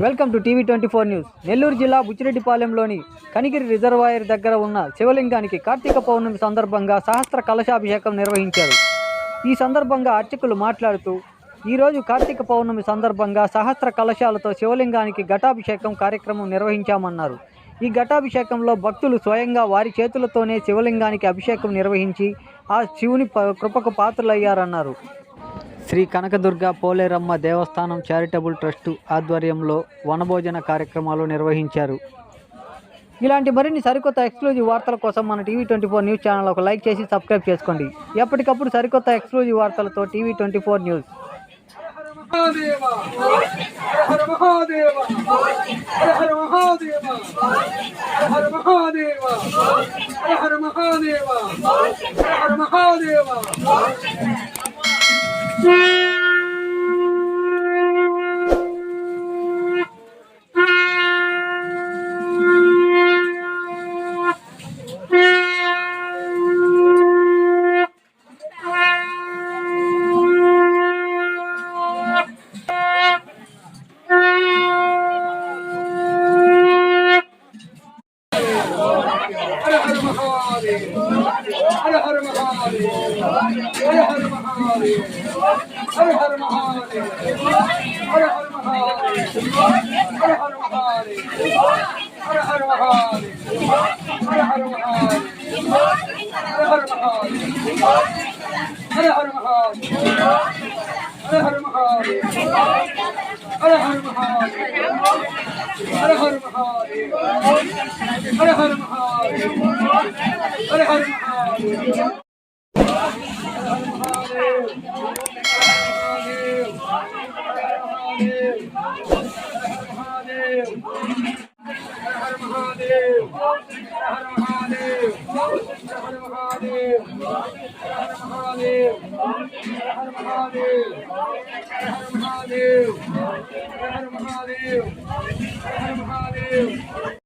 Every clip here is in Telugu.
Welcome to TV twenty four news. Nellore జిల్లా బుచ్చిరెడ్డిపాలెంలోని కనిగిరి రిజర్వాయర్ దగ్గర ఉన్న శివలింగానికి కార్తీక పౌర్ణమి సందర్భంగా సహస్ర కలశాభిషేకం నిర్వహించారు. ఈ సందర్భంగా అర్చకులు మాట్లాడుతూ ఈరోజు కార్తీక పౌర్ణమి సందర్భంగా సహస్ర కలశాలతో శివలింగానికి ఘటాభిషేకం కార్యక్రమం నిర్వహించామన్నారు. ఈ ఘటాభిషేకంలో భక్తులు స్వయంగా వారి చేతులతోనే శివలింగానికి అభిషేకం నిర్వహించి ఆ శివుని ప- కృపకు పాత్రలయ్యారన్నారు. శ్రీ కనకదుర్గ పోలేరమ్మ దేవస్థానం చారిటబుల్ ట్రస్టు ఆధ్వర్యంలో వనభోజన కార్యక్రమాలు నిర్వహించారు. ఇలాంటి మరిన్ని సరికొత్త ఎక్స్క్లూజివ్ వార్తల కోసం మన TV twenty four news channel ఒక లైక్ చేసి సబ్స్క్రైబ్ చేసుకోండి. ఎప్పటికప్పుడు సరికొత్త ఎక్స్క్లూజివ్ వార్తలతో TV twenty four news. Hara Mahadeva. Hãy subscribe Hare Hare Mahadev Hare Hare Mahadev Hare Hare Mahadev Hare Hare Mahadev Hare Hare Mahadev Hare Hare Mahadev Hare Hare Mahadev Hare Hare Mahadev Hare Hare Mahadev Hare Hare Mahadev Hare Hare Hare Hare Mahadev.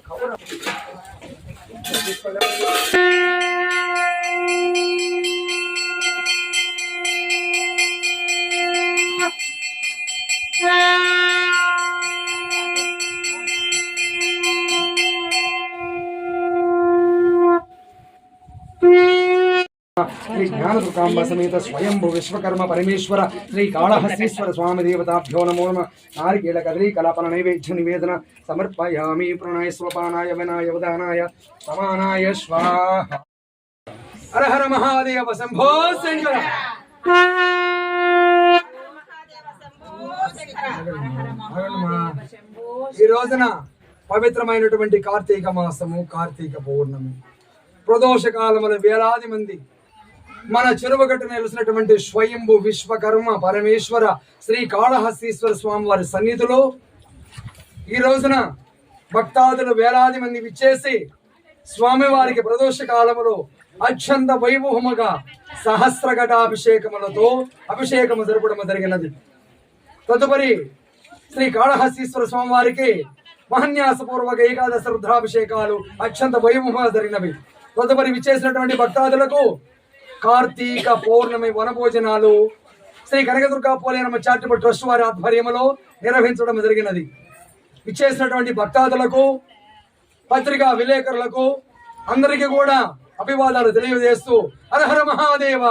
খাবার శ్రీ జ్ఞానదుర్గాంబ సమేత స్వయంభు విశ్వకర్మ పరమేశ్వర శ్రీ కాళహస్తీశ్వర స్వామి దేవతాభ్యో నమో నమ. నారికేళ కదలీ కలాపన నైవేద్య నివేదన సమర్పయామి ప్రణయ స్వపానాయ వినాయ ఉదానాయ సమానాయ స్వాహ. హర హర మహాదేవ శంభో శంకర. ఈ రోజున పవిత్రమైనటువంటి కార్తీక మాసము కార్తీక పౌర్ణమి. ప్రదోష కాలముల వేలాది మంది మన చెరువుగట్టు నిలిచినటువంటి స్వయంభు విశ్వకర్మ పరమేశ్వర శ్రీ కాళహస్తీశ్వర స్వామి వారి సన్నిధిలో ఈ రోజున భక్తాదులు వేలాది మంది విచ్చేసి స్వామివారికి ప్రదోష కాలములో అత్యంత వైభవముగా సహస్రఘటాభిషేకములతో అభిషేకము జరపడము జరిగినది. తదుపరి శ్రీ కాళహస్తీశ్వర స్వామివారికి మహన్యాసపూర్వక ఏకాదశ రుద్రాభిషేకాలు అత్యంత వైభవంగా జరిగినవి. తదుపరి విచ్చేసినటువంటి భక్తాదులకు కార్తీక పౌర్ణమి వనభోజనాలు శ్రీ కనకదుర్గా పోలేనమ్మ చారిటబుల్ ట్రస్ట్ వారి ఆధ్వర్యంలో నిర్వహించడం జరిగినది. ఇచ్చేసినటువంటి భక్తాదులకు పత్రికా విలేకరులకు అందరికీ కూడా అభివాదాలు తెలియజేస్తూ హరహర మహాదేవ.